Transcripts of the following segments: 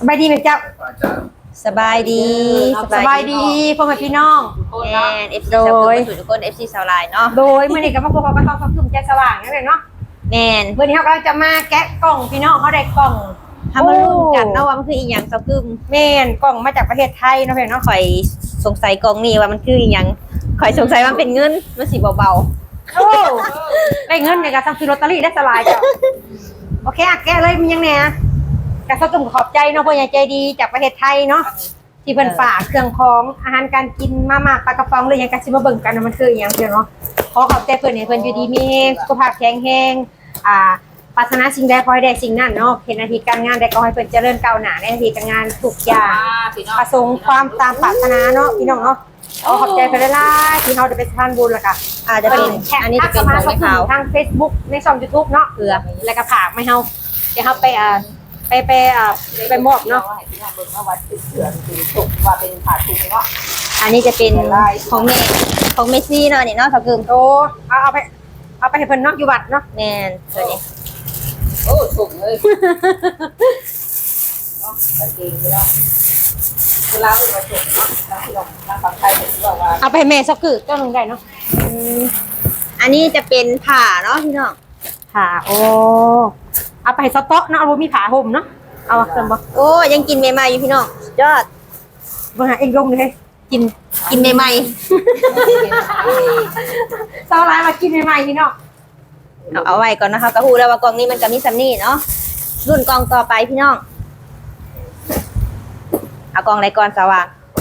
สบายดีไหมเจ้าอาจารย์สบายดีสบายดีพ่อแม่พี่น้องแม่เอฟซีโดสาวยคนทุกคนเอฟซีสาวลายเนาะโดยเมื่อนี้ก็มาพบกับกระทองความคืมใจสว่างนั่นเองเนาะแม่นเมื่อนี้เขากำลังจะมาแกะกล่องพี่น้องเขาได้กล่องทำมาลุ้นกันเนาะว่ามันคืออีหยังสาวกึมเมนกล่องมาจากประเทศไทยเนาะเพื่อนเนาะข่อยสงสัยกองนี้ว่ามันคืออีหยังข่อยสงสัยว่ามันเป็นเงินมันสีเบาโอ้ได้เงินในการทำซื้อลอตเตอรี่ได้สลายจ้ะโอเคอะแกะเลยมียังไงอะ กระทงขอบใจเนาะพ่อใหญ่ใจดีจากประเทศไทยเนาะที่เพิ่นฝากเครื่องของอาหารการกินมาม่าปลากระป๋องเลยยังกันซิมาเบิ่งกันว่ามันคืออหยังเพื่อนเนาะขอขอบใจเพิ่นให้เพิ่นอยู่ดีมีแรงสุขภาพแข็งแรงอ่าปรารถนาสิ่งใดขอให้ได้สิ่งนั้นเนาะเห็นหนาทีการงานใดก็ให้เพิ่นเจริญก้าวหน้าในหนาทีการงานทุกอย่างประสงค์ความตามปรารถนาเนาะพี่น้องเนาะขอขอบใจเพิ่นหลายๆที่เราได้ไปทานบุญแล้วก็ๆอาจจะเป็นแท็กอันนี้ทัจะกเป็นมาของสแม่อบขาวทาง Facebook ในช่อง YouTube เนาะเกลือแล้วก็ฝากไม่เฮาเดี๋ยวเฮาไปอ่า ไปไปอ่าไปมอบเนาะให้พี่น้องเบิ่งว่าวัดติดเถื่อนคือตกว่าเป็นผาทุงเนาะอันนี้จะเป็นของแม่ของเมซี่เนาะนี่เนาะสาวกึมโอ้เอาเอาไปเอาไปให้เพิ่นเนาะอยู่วัดเนาะแม่นตัวนี้โอ้ส่งเลยเนาะกางเกงเนาะเวลาเราส่งเนาะทางที่เราทางฝั่งไทยเห็นว่าว่าเอาไปให้แม่สักคือเจ้าหนึงได้เนาะอืมอันนี้จะเป็นผ่าเนาะพี่น้องค่ะโอ้ เอาไปให้สต๊อกเนาะเอาบ่มีผ้าห่มเนาะเอาเพิ่นบ่โอ้ยังกินใหม่ๆอยู่พี่น้องสุดยอดบ่หาเองลงเลย กินกินใหม่เศร้าร้ายมากินใหม่ๆพี่น้องๆเอาเอาไว้ก่อนนะคะกระหูแล้วว่ากล่องนี้มันก็มีซัมนี่เนาะรุ่นกล่องต่อไปพี่น้องเอากล่องอะไรก่อนสว่างโอ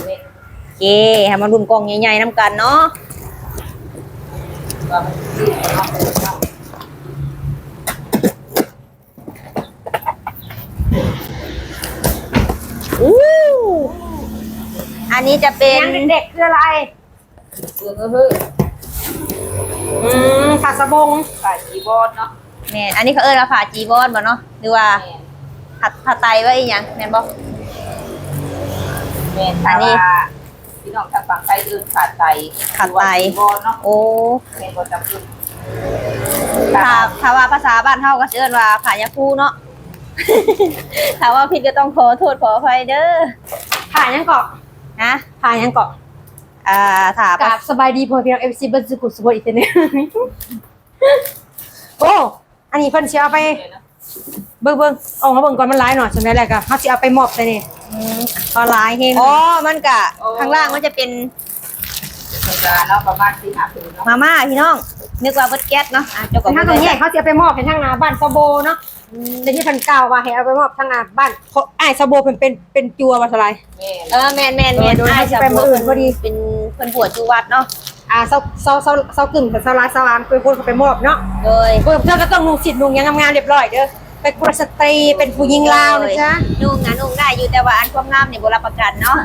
เคให้มารุ่นกล่องใหญ่ๆน้ำกันเนาะ ว่ามันที่เนาะเนาะ อู้ อันนี้จะเป็นยังเด็กๆคืออะไรเรื่องเฮ้ยอืมขาสบงขายจีบอลเนาะแม่นอันนี้เขาเอิ้นว่าผ่าจีบอนบ่เนาะหรือว่าผัดผัดไตว่าอีหยังแม่นบ่แม่อันนี้พี่น้องทางฝั่งไทยอื่นขาดไตจีบอลเนาะโอ้แม่บ่จำเป็นถ้าถ้าว่าภาษาบ้านเฮาก็สิเอิ้นว่าผ่ายาคูเนาะถ้าว่าผิดก็ต้องขอโทษขออภัยเด้อผ่ายังเกาะ นะผ่ายังเกาะอ่าถ้ากราบสบายดีพ่อพี่น้องเอฟซีเบิร์ดสุขุมสุขอีกทีหนึงโอ้อันนี้เพิ่นสิเอาไปเบิ่งเบิ่งเอามาเบิ่งก่อนมันหลายหน่อยจังได๋แหละก็เฮาสิเอาไปมอบซะนี่ก็หลายเฮงอ๋อมันกะข้างล่างมันจะเป็นธรรมดาเนาะประมาณสี่ห้าปีเนาะมาม่าพี่น้องนึกว่าเบิดแก๊สเนาะอะเจ้าก็ทางตรงนี้เขาสิเอาไปมอบให้ทางหน้าบ้านซาโบเนาะ แต่ที่เพิ่นกล่าวว่าให้เอาไปมอบทางหน้าบ้านเขาอ้ายซาโบเพิ่นเป็นเป็นจัวว่าซะไรแม่เออแมนแมนแมนโดยอ้ายสิไปมื้ออื่นพอดี เป็นเพิ่นปวดจูวัดเนาะอ่าเซาเซาเซาเซากึ่มกับเซาลายเซาลามเป็นคนเขาไปมอบเนาะโดยเพิ่นเธอก็ต้องนุ่งสิทธิ์นุ่งหยังงามๆเรียบร้อยเด้อเป็นกุลสตรีเป็นผู้หญิงลาวนะจ๊ะนุ่งงานนุ่งได้อยู่แต่ว่าอันความงามเนี่ยบ่รับประกันเนาะ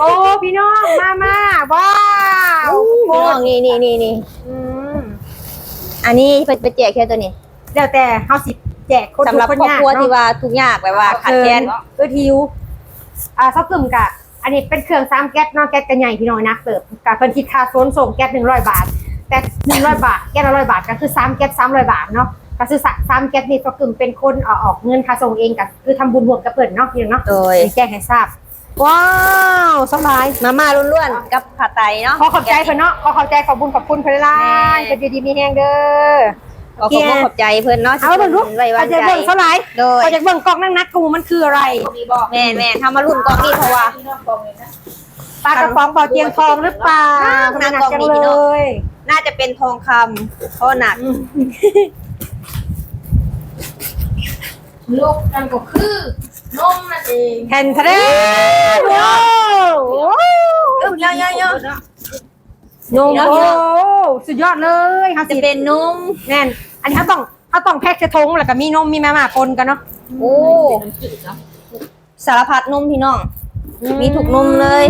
โอ้พี่น้องมามาว้าวพี่น้องนี่นี่นี่นี่อืมอันนี้เพิ่นไปแจกแค่ตัวนี้ แล้วแต่เฮาสิแจกคนสำหรับทุกครอบยากครัวที่เนาะ ว่าทุกข์ยากแบบว่าขาดแคลนเออทิวอ่าเซากึ่มกะ อันนี้เป็นเครื่องซ้ำแก๊สเนาะแก๊สกันใหญ่พี่น้องนักเสิร์ฟกะเพิ่นคิดค่าโซนส่งแก๊ส100บาท แต่100บาทแก๊สละ100บาทก็คือ3แก๊ส300บาทเนาะก็คือ3แก๊สนี่ก็กึ่มเป็นคนเอาออกเงินค่าส่งเองก็คือทำบุญร่วมกับเพิ่นเนาะพี่น้องเนาะโดยแจ้งให้ทราบ ว้าวสบายมาม่าล้วนๆกับผัดไตเนาะ ขอขอบใจเพิ่นเนาะขอขอบใจขอบบุญขอบคุณเพิ่นหลายๆเพิ่นอยู่ดีมีแฮงเด้อ ขอขอบคุณขอบใจเพิ่นเนาะที่เอาเบิ่งลูกไว้วาเอางจะใจเบิ่งเท่าไหร่โดย เอาจะเบิ่งกล้องนั่งนักกูมันคืออะไรมีบอกแม่นแม่นทำมารุ่นกองนี้เพราะว่าพี่น้องกองเลยนะปลากระป๋องเป่าเตียงทองหรือเปล่าหนักหนักกล้องจังนี้เลพี่น้องยน่าจะเป็นทองคำเพราะหนัก ลูกนั่นก็คือนมนั่นเองแผ่นทะเลว้าวเอ้ยเยอะๆนมโอ้สุดยอดเลยครับจะเป็นนมแน่น อันนี้เขาต้องเขาต้องแพ็คใส่ถุงแล้วก็มีนมมีมาม่าปนกันเนาะโอ้น้ำจืดเนาะสารพัดนมพี่น้อง มีทุกนมเลย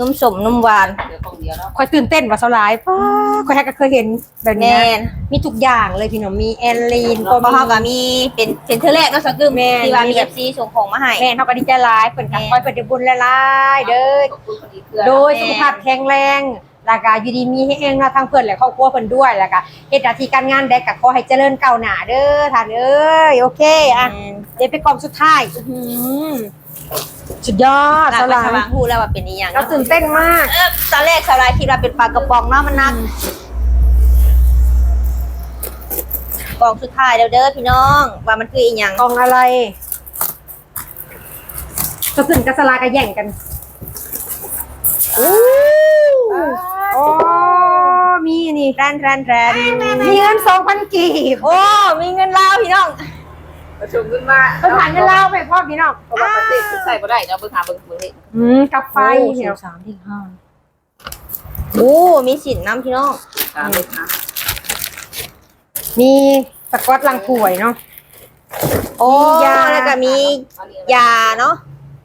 นมสมนมหวานเดี๋ยวกองเดียวเนาะคอยตื่นเต้นว่าสลายป้าคอยแฮกก็เคยเห็นแบบแมนี้นมีทุกอย่างเลยพี่น้องมีแอนลีนเพราะเขาก็มีเป็นเป็นเทอร์แรกเนาะสักกึมแม่นที่ว่ามีเอฟซีส่งของมาให้แม่เขาก็ดีใจหลายเปิดกับแม่คอยเปิดบุญหลายๆเด้อขอบคุณพอดีเกลือโดยสุขภาพแข็งแรง แล้วก็อยู่ดีมีให้เองเนาะทั้งเพิ่นและครอบครัวเพิ่นด้วยแล้วก็เฮ็ดหน้าที่การงานได้ก็ขอให้เจริญก้าวหน้าเด้อท่านเอ้ยโอเคอะเดี๋ยวไปกล่องสุดท้ายอื้อหือสุดยอดตาสมลาสว่างพูดแล้วว่าเป็นอีหยังเราตื่นเต้นมาก เออตอนแรกสลายคิดว่าเป็นปลากระป๋องเนาะมันหนักกล่องสุดท้ายแล้วเด้อพี่น้อง ว่ามันคืออีหยังกล่องอะไรก็ตื่นกับสลาก็แย่งกันอู้ โอ้มีนี่แรนแรนแรนมีเงิน2,000กีบโอ้มีเงินลาวพี่น้องประชุมขึ้นมาเพิ่นผ่านเงินลาวไปพ่อพี่น้องเพราะว่าประเทศใส่บ่ได้เนาะเบิ่งหาเบิ่งเบิ่งนี่อืมกับไฟโอ้พี่น้องสามที่ห้าโอ้มีสินน้ำพี่น้องตามเลยค่ะมีสกอตลังป่วยเนาะโอ้มียาแล้วก็มียาเนาะ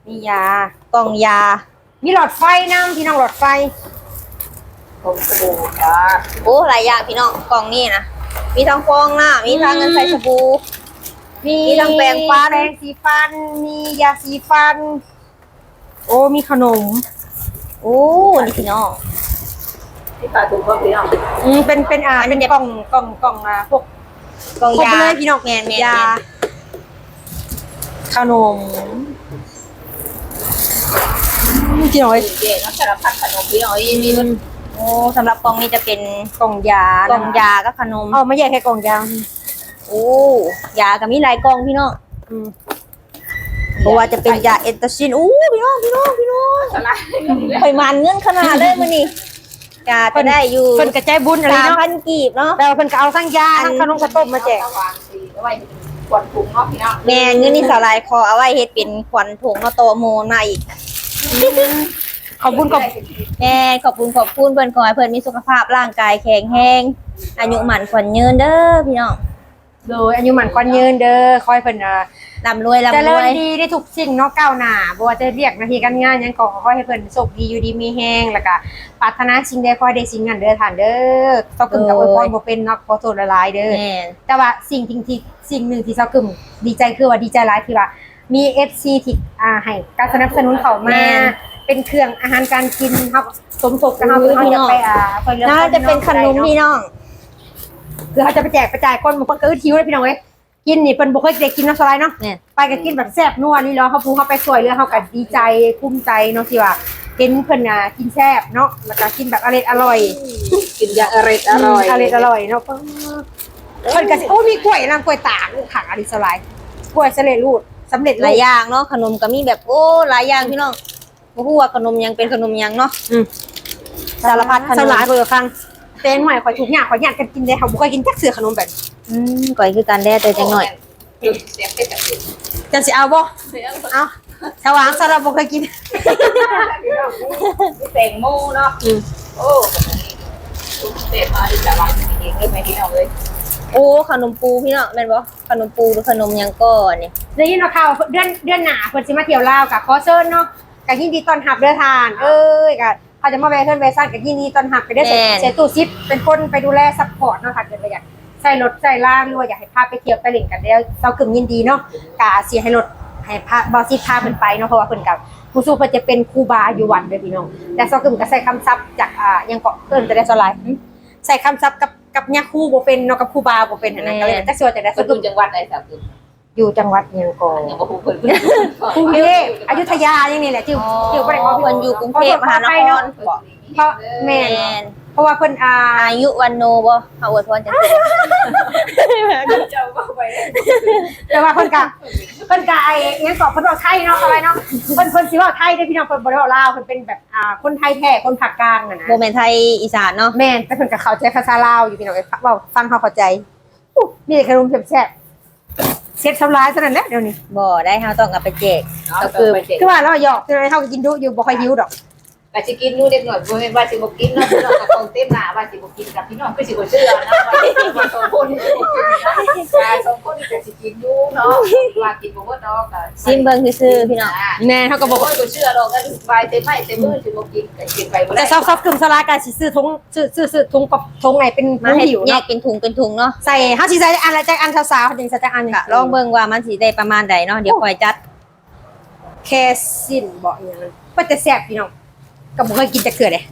มียากล่องยา มีหลอดไฟน้ำพี่น้องหลอดไฟ ผมสบู่ค่ะโอ้หลายอย่างพี่น้องกล่องนี่นะมีทั้งฟองหน้ามีทั้งเงินใส่สบู่มีมีทั้งแปรงฟันแปรงสีฟัน มียาสีฟัน โอ้ มีขนม โอ้นี่พี่น้อง ที่ปลาถุงก็พี่น้องอืมเป็นเป็นอ่าเป็นกล่องกล่องกล่องอ่าพวกกล่องครบยา เลยพี่น้องแมนแมน ยาแมนขนมพี่น้อยเจ๊เนาะสารพัดขนมพี่น้องอีมีมัน โอ้สำหรับกล่องนี้จะเป็นกล่องยากล่องยากับขนมเอาไม่แยกแค่กล่องยาโอ้ยาก็มีหลายกล่องพี่น้องอืมเพราะว่าจะเป็นยาเอนตาซินอู้พี่น้องพี่น้องพี่น้องสลายข่อยมันเงินขนาดเลยมื้อนี้ยาจะได้อยู่เพิ่นกระจายบุญอะไรสามเนาะพันกีบเนาะแต่ว่าเพิ่นก็เอาทั้งยาทั้งขนมข้าวต้มมาแจกวางสีไว้กวนถุงเนาะพี่น้องแม่เงินนี่สลายคอเอาไว้เฮ็ดเป็นขวัญถุงเนาะโตโมนมาอีก ขอบคุณขอบแม่ขอบคุณขอบคุณเพิ่นขอให้เพิ่นมีสุขภาพร่างกายแข็งแรงอายุหมันขวัญยืนเด้อพี่น้องโดยอายุหมันควันยืนเด้อคอยเพิ่นอ่าร่ำรวยเจร่ำรริวญยดีได้ทุกสิ่งเนาะก้าวหน้าบ่ว่าจะเรียกหนาทีการงานหยังก็ขอให้เพิ่นสุขดีอยู่ดีมีแฮงแล้วก็ปรารถนาสิ่งใดขอให้ได้สิ่งนั้นเด้อท่านเด้อเซากึ่มกับอวยพรบ่เป็นเนาะขอโทษหลายๆเด้อแม่แต่ว่าสิ่งที่ที่สิ่งหนึ่งที่เซากึ่มดีใจคือว่าดีใจหลายที่ว่ามี FC ที่อ่าให้การสนับสนุนเข้ามา เป็นเครื่องอาหารการกินเฮาสมทบกับเฮาคือเฮาจะไปอ่าช่วยเหลือน่าจะเป็นขนมพี่น้องคือเฮาจะไปแจกไปจ่ายคนบางคนก็อึดหิวเลยพี่น้องเอ้ยกินนี่เพิ่นบ่เคยได้กินเนาะสไลด์เนาะเนี่ยไปก็กินแบบแซ่บนัวนี่เนาะเขาพูเขาไปสวยเรือเขาก็ดีใจภูมิใจเนาะที่ว่าเห็นเพิ่นน่ะกินแซ่บเนาะแล้วก็กินแบบอร่อยอร่อย กินยาอร่อยอร่อยอร่อยอร่อยเนาะเพิ่นก็สิโอ้มีกล้วยนำกล้วยตากขังอริสไลด์กล้วยสำเร็จรูปสำเร็จหรูลายปอย่างเนาะขนมก็มีแบบโอ้หลายอย่างพี่น้อง บ่ฮู้ว่าขนมหยังเป็นขนมหยังเนาะอืม สารพัดขนสมลายเบอร์ครั้งเต้นใหม่ข่อยถูกหยาข่อยหยาดกันกินได้เขาบ่เคยกินจักเสือขนมแบบอืมก่อยคือกันแด้แต่จังหน่อย เสียงเป็นแบบจังสิเอาบ่เอาสว่างสำหรับบ่เคยกิน แตงโมเนาะโอ้เต็มมาดิจะวางเองเลยไหมพี่น้องเลยโอ้ขนมปูพี่น้องแม่นบ่ขนมปูหรือขนมหยังก่อนนี่ได้ยินว่าข่าวเดือนเดือนหน้าเพิ่นสิมาเที่ยวลาวกับขอเชิญเนาะ ก็ยินดีต้อนรับเด้อทาน เอ้ยก็เขาจะมาแวะเพิ่นแวะซ่านก็ยินดีต้อนรับไปได้อเสียเสียตู้ซิปเป็นคนไปดูแลซัพพอร์ตเนาะค่ะเกิดอะไรอยากใส่รถใส่ล่างหรือว่าอยากให้พาไปเที่ยวไปเล่นกันได้เซากึ่มยินดีเนาะกะเสียให้รถให้พาบอซิพาเพิ่นไปเนาะเพราะว่าเพิ่นกับผู้สู้เพิ่นจะเป็นครูบาอยู่วัดเด้อพี่น้องแต่เซากึ่มก็ใส่คำศัพท์จากอ่ายังเกาะเพิ่นจะได้สลายใส่คำศัพท์กับกับยาคูบ่เป็นเนาะกับครูบาบ่เป็นอันนั้นก็เลยจักสิว่าจะได้คเซานกึดูมจังหวัดใดสักคือ อยู่จังหวัดยังก่อนยังบ่ฮู้เพิ่นเพิ่นกรุงเทพอยุธยาอย่างนี้แหละจิ๋วจิ๋วบ่ได้ขอเพิ่นอยู่กรุงเทพมหานครเพราะแม่นเพราะว่าเพิ่นอาอายุวันโนบ่เฮาอวยพรจังซี่เจ้าก็ไปแต่ว่าเพิ่นกะเพิ่นกะไอ้ยังตอบเพิ่นว่าไทยเนาะอะไรเนาะเพิ่นเพิ่นสิว่าไทยเด้พี่น้องเพิ่นบ่ได้ว้าลาวเพิ่นเป็นแบบอ่าคนไทยแท้คนภาคกลางน่ะนะโมเมนไทยอีสานเนาะแม่นแต่เพิ่นก็เข้าใจภาษาลาวอยู่พี่น้องเอ้ยเว้าฟังเขาเข้าใจอู้มีแต่ขนมแซ่บๆ เซ็ตทำลายเท่านั้นแหละเดี๋ยวนี้บ่ได้เฮาต้องเอาไปแจกก็คือไปเจ็บคือว่าเราหยอกคือเฮาก็กินดุอยู่บ่ค่อยหิวดอก ก็สิกินนู่นเด็กหน่อยบ่แม่นว่าสิบ่กินเนาะพี่น้องก็คงเต็มหน้าว่าสิบ่กินกับพี่น้องคือสิบ่เชื่อนะว่าสองคนนี่สิบ่กินนะสองคนนี่ก็สิกินอยู่เนาะว่ากินบ่หมดดอกก็ซิมเบิ่งซื่อๆพี่น้องแม่เฮาก็ก็บบออกกว่าเชื่อดอกกันไปเต็มไม้เต็มมือสิบ่กินก็กินไปบ่ได้แต่ซอฟต์ๆกึ่มสลากาสิซื้อถุงซื้อซื้อซื้อถุงกับถุงไหนเป็นมาถุงให้หิวแยเนาะกเป็นถุงเป็นถุงเนาะใส่ห้าสิใส่อันละใจอันสาวๆเขาจะใส่ใจอันหนึ่งกะลองเบิ่งว่ามันสิได้ประมาณใดเนาะเดี๋ยวคอยจัดแค่สิ้นบอกอย่างนั้นก็จะแซ่บพี่น้อง ก็บ่เคยกินจะเกลือเลย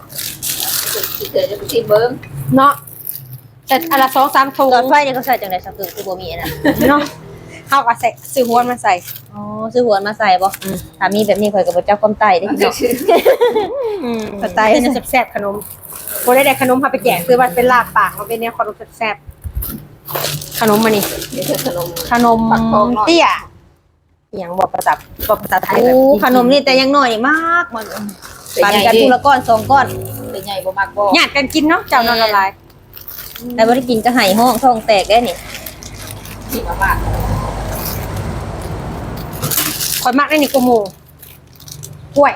สิเกิดจะไปชิมเบิ้งเนาะแต่อนละสองสามถุงหลอดไฟเนี่ยเขาใส่จังได๋สักคือคือบ่มีอันนะเนาะเขาก็ใส่ซื้อหัวมาใส่ อ๋อซื้อหัวมาใส่บ่อืมถ้ามีแบบนี้ข่อยก็บ่จักความไตได้พี่น้องสไตล์เป็นแซ่บๆขนมโบได้ได้ขนมพาไปแจกซื้อมาเป็นลาบปากมาเป็นเนี่ยขนมแซ่บๆขนมมานี่เดี๋ยวขนมขนมปักทองหน่อยเตี้ยอหย่างบอกภาษาบอกภาษาไทยแบบโอ้ขนมนี่แต่ยังน้อยมากมันเป็นปั่นใหญ่กันดิทุละก้อนสองก้อนเป็นใหญ่บ่มักบ่อยากกันกินเนาะเจ้านอนละลายแต่บ่ได้กินก็ไห้ห้องท้องแตกได้นี่ที่มามากคอยมากได้นี่กูหมูกล้วย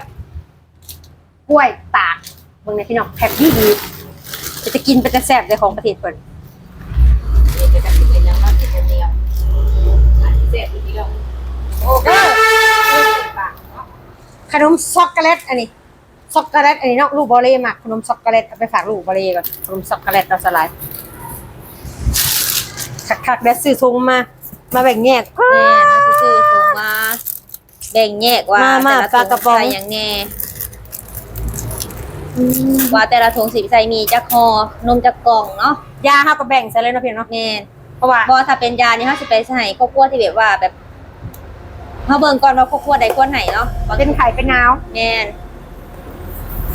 กล้วยตากเบิ่งในพี่น้องแพ็คดีดีๆจะกินเป็นจะแซ่บในของประเทศเพิ่นเดี๋ยวจะกันเป็นยังมาเป็นเนียมอันเสร็จอีกแล้วโอ้ก็ปากเนาะขนมช็อกโกแลตอันนี้ ช็อกโกแลตอันนี้เนาะลูกบอลเล่มากขนมช็อกโกแลตเอาไปฝากลูกบอลเล่ก่อนขนมช็อกโกแลตเราสลายคักๆเดี๋ยวซื้อถุงมา มาแบ่งแยกแม่นะซื้อๆส่งมาแบ่งแยกว่ามามาแต่ละถุปลากระป๋อง ใส่หยังแน่ว่าแต่ละถุงสิใส่มีจักห่อนมจักกล่องเนาะยาเฮาก็แบ่งใส่เลยเนาะพี่เนาะแม่น เพราะว่าบ่ถ้าเป็นยานี่เฮาสิไปใส่ครอบครัวที่แบบว่าแบบเฮาเบิ่งก่อนว่าครอบครัวใดควรให้เนาะบางเป็นไข่เป็นนาว แม่น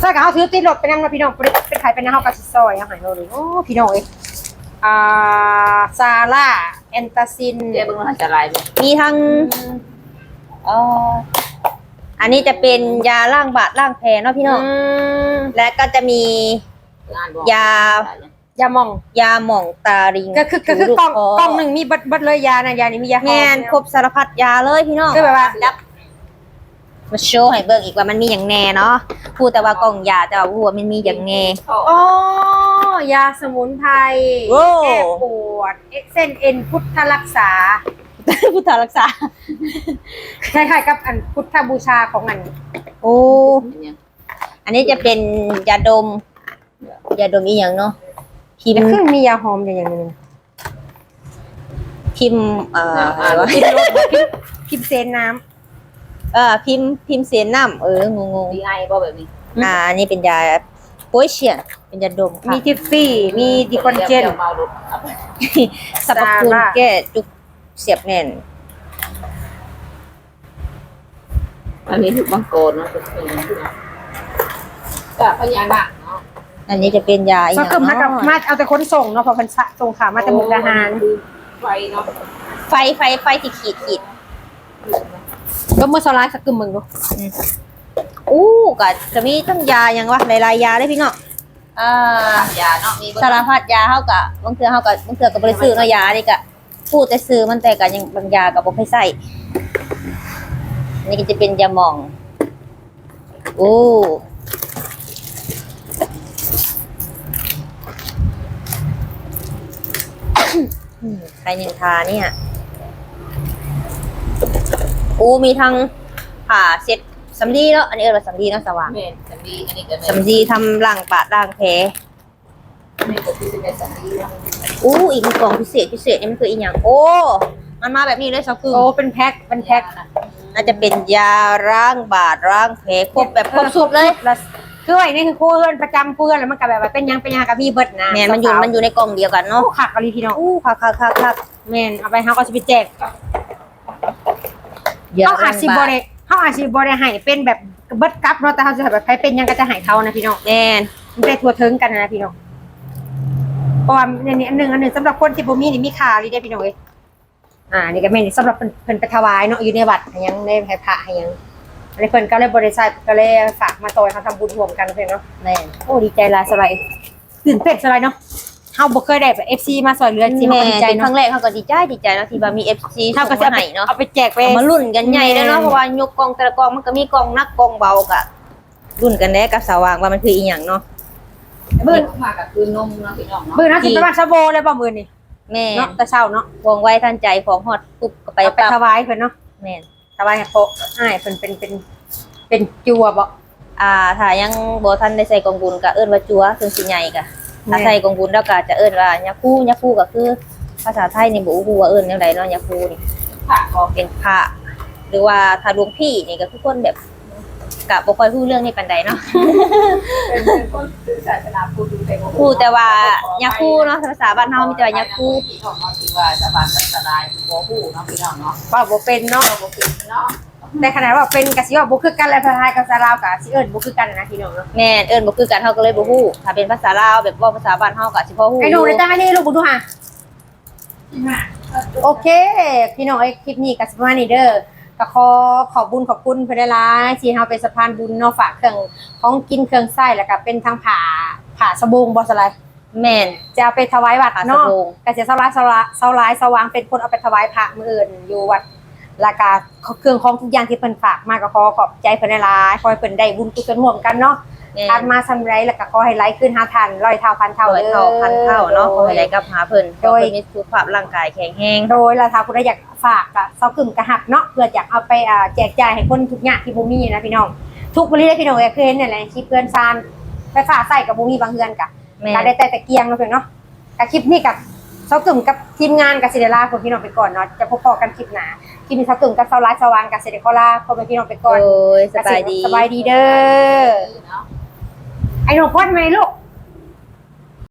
ใช่กับเขาถือติดรถไปนั่งนะพี่น้องเป็นไข่เป็นนาวเขาก็สิซอยเอาใหายเราเลยโอ้พี่น้องเอ้ยอ่าซาร่าแอนตาซินเดี๋ยวเบิ่งว่าจะลายบ่มีทั้งเอ่ออันนี้จะเป็นยาล้างบาดล้างแผลเนาะพี่น้องอืมและก็จะมีงานบ่ยายาหมอง ยาหม่องตาริงก็คือก็คือกล่องถูกล่องหนึ่งมีเบัดเบัดเลยยานะยานี้มียาหอแม่นครบสารพัดยาเลยพี่น้องคือแบบว่าดับ มาโชว์ให้เบิ่งอีกว่ามันมีอย่างแน่เนาะพูดแต่ว่ากล่องยาแต่ว่าพูดว่ามันมีอย่างแน่อ๋อยาสมุนไพรโอ้ แก้ปวดเอ็กเซนเอ็นพุทธรักษาพุทธรักษา คล้ายๆกับอันพุทธบูชาของอันโอ้ อันนี้จะเป็นยาดม ยาดมอีกอย่างเนาะพิมแต่พ์คือมียาหอมอย่างหนึงพิมพ์เอ่ออะไรวะพิมพ์รสพิมพ์พิมพ์เซนน้ เออพิมพ์พิมพ์เสียน้ำเอองงงดีไอบ่แบบนี้ๆอ่าอันนี้เป็นยาโป้ยเชียนเป็นยาดมำค่ะมีทิฟฟี่ มีดิคอนเจนเมาลุกสรรพคุณซาร่า แก้จุกเสียบแน่น อันนี้ถูกบังโกนเนาะเป็นก็พญานาคเนาะอันนี้จะเป็นยาอีกก็อย่างคือมากับเนาะมาเอาแต่คนส่งเนาะเพอเพันสะส่งขามาแต่มุกดาหาร ไฟเนาะไฟไฟไฟที่ขีดขีด ก็เมื่อสไลด์สักกึมมึงดูอู้ก็จะมีทั้งยาอย่างวะหลายๆยาเลยพี่เนาะอ่ายาเนาะมีสารพัดยาเฮากะบางเทื่อเฮากะบางเทื่อก็บ่ได้ซื้อเนาะยานี่ก็พูดแต่ซื้อมันแต่ก็ยังบางยาก็บ่เคยใช้อันนี่ก็จะเป็นยาหม่องโอ้อืมใครนินทาเนี่ยโอ้มีทั้งผ่าเสร็จสำลีเนาะอันนี้เอิ้นว่าสำลีเนาะสว่างเมนสำลีอันนี้ก็เมนสำลีทำล้างปะล้างแผลนี่ก็คือเป็นสำลีเนาะอู้อีกกล่องพิเศษพิเศษนี่มันคืออีหยังโอ้ มันมาแบบนี้เลยสักคือโอ้เป็นแพ็คเป็นแพ็คน่าจะเป็นยาล้างบาดล้างแผลครบแบบครบสุดเลยแล้วคือไอ้นี่คือคู่เพื่อนประจำคู่เพื่อนแล้วมันก็แบบว่าเป็นหยังเป็นหยังกับมีเบิดนะแมนมันอยู่มันอยู่ในกล่องเดียวกันโอ้เนาะขักอะไรพี่น้องอู้คักคักคักคักแมนเอาไปเฮาก็จะไปแจกยา เขาอาล้าจงสิบาบ่ดได้เขาอาจสิบ่ได้ให้เป็นแบบเบิดกับเนาะแต่เขาจะแบบใครเป็นหยังก็จะให้เขานะพี่น้องแมนมันได้ทั่วถึงกันนะพี่น้องเพราะว่าอันนี้อันหนึงอันหนึงสำหรับคนที่บ่มีนี่มีค่าเลยได้อพี่น้องเอ้ยอ่านี่ก็แม่นสำหรับเพิ่นเพิ่นไปถวายเนาะอยู่ในวัดให้หยังในให้พระให้หยังอันนี้เพิ่นก็เลยบริษัทก็เลยฝากมาโตยเขาทำบุญรวมกันเพิ่นเนาะแมนโอ้ดีใจหลายสบายตื่นเต้นสบายเนาะ เฮาบ่เคยได้แบบ FC มาซอยเหลือสิแมเฮาก็นดีใจเป็นคเนาะรั้งแรกเขาก็ดีใจดีใจเนาะที่ว่ามี FC เฮาส่งก็จะมาเอาไปให้เนาะเอาไปแจกไป เอามารุ่นกันใหญ่แล้วเนาะแม่นเพราะว่ายกกล่องแต่ละกล่องมันก็มีกล่องหนักกล่องเบากะรุ่นกันแน่กับสว่างว่ามันคืออีหยังเนาะ เบิ่งมากับคือนมเนาะพี่น้องเนาะเบิ่งนะสิประมาณซะโบเลยบ่มื้อนี่แม่เนาะแต่เช้าเนาะวงไว้ทันใจของฮอดปุ๊บก็ไปไปไปปั๊บถวายเพิ่นเนาะแม่นถวายให้โปะอ้ายเพิ่นเป็นเป็นเป็นจัวบ่อ่าถ้ายังบ่ทันได้ใส่กองบุญก็เอิ้นว่าจัวซึ่งสิใหญ่ก็แม่ ถ้าใส่กองบุญแล้วก็จะเอิ้นว่ายาคูยาคูก็คือ ภาษาไทยนี่บ่ฮู้ว่าเอิ้นจังไดเนาะยาคูนี่ผักออกเป็นพระหรือว่าถ้าหลวงพี่นี่ก็คือคนแบบกับบ่ค่อยพูดเรื่องนี้ปานใดเนาะเป็นคนสื่อศาสนาพูดแต่พูดแต่ว่ายาคูเนาะภาษาบ้านเฮามีแต่ว่ายาคูที่ของเราที่ว่าสบานศาสนาบ่ฮู้เนาะพี่น้องเนาะว่าบ่เป็นเนาะบ่คิดเนาะ แต่ขนาดว่าเป็นกะสิว่าบ่คือกันแล้วภาษาไทยกับภาษาลาวกะสิเอิ้นบ่คือกันนะพี่น้องเนาะแม่นเอิ้นบ่คือกันเฮาก็เลยบ่ฮู้ถ้าเป็นภาษาลาวแบบเว้าภาษาบ้านเฮาก็สิพอฮู้ไอ้หนูได้จ้าให้นี่ลูกบุญดูค่ะโอเค พี่น้องไอ้คลิปนี้ก็สิประมาณนี้เด้อก็ขอขอบบุญขอบคุณเพิ่นหลายๆที่เฮาเป็นสะพานบุญเนาะฝากเครื่องของกินเครื่องใช้แล้วก็เป็นทั้งผ้าผ้าสบงบ่สลายแม่นจะเอาไปถวายวัดผ้าสเนาะบงก็จะเสาหลายเสาหลายเสาหลายสว่างเป็นคนเอาไปถวายพระมื้ออื่นอยู่วัด แล้วก็เครื่องของทุกอย่างที่เพิ่นฝากมาก็ขอขอบใจเพิ่นหลายๆขอให้เพิ่นได้บุญกุศลร่วมกันเนาะแม่ทานนมาซำไรแล้วก็ขอให้ไหลขึ้นหาทันร้อยเท่าพันเท่าร้อยด้อเท่าพันเท่าเนาะขอให้ได้กลับหาเพิ่นโดยขอให้เพิ่นมีสุขภาพร่างกายแข็งแรงโดยราคาคุณอยากฝากกับเซากึ่มกระหับเนาะเพื่ออยากเอาไปอ่าแจกจ่ายให้คนทุกอย่างที่บูมีนะพี่น้องทุกบริได้พี่น้องเอยเคยเห็นนี่นแหละคลิปเพื่อนซานไฟฟ้าใส่กับบูมีบางเฮือนกะแม่กะได้แต่ตะเกียงเนาะเพียงเนาะกับคลิปนี้กับเซากึ่มกับทีมงานกับซิเดล่าคนพี่น้องไปก่อนเนาะจะพบกันคลิปหน้า คลิปนี้เซากึ่มกับเซาไลฟ์สว่างกับซิเดคอล่าพบกันพี่น้องไปก่อนโอ้ยสบายดี สบายดีเด้อเนาะไอ้หนูพ่นไหมลูก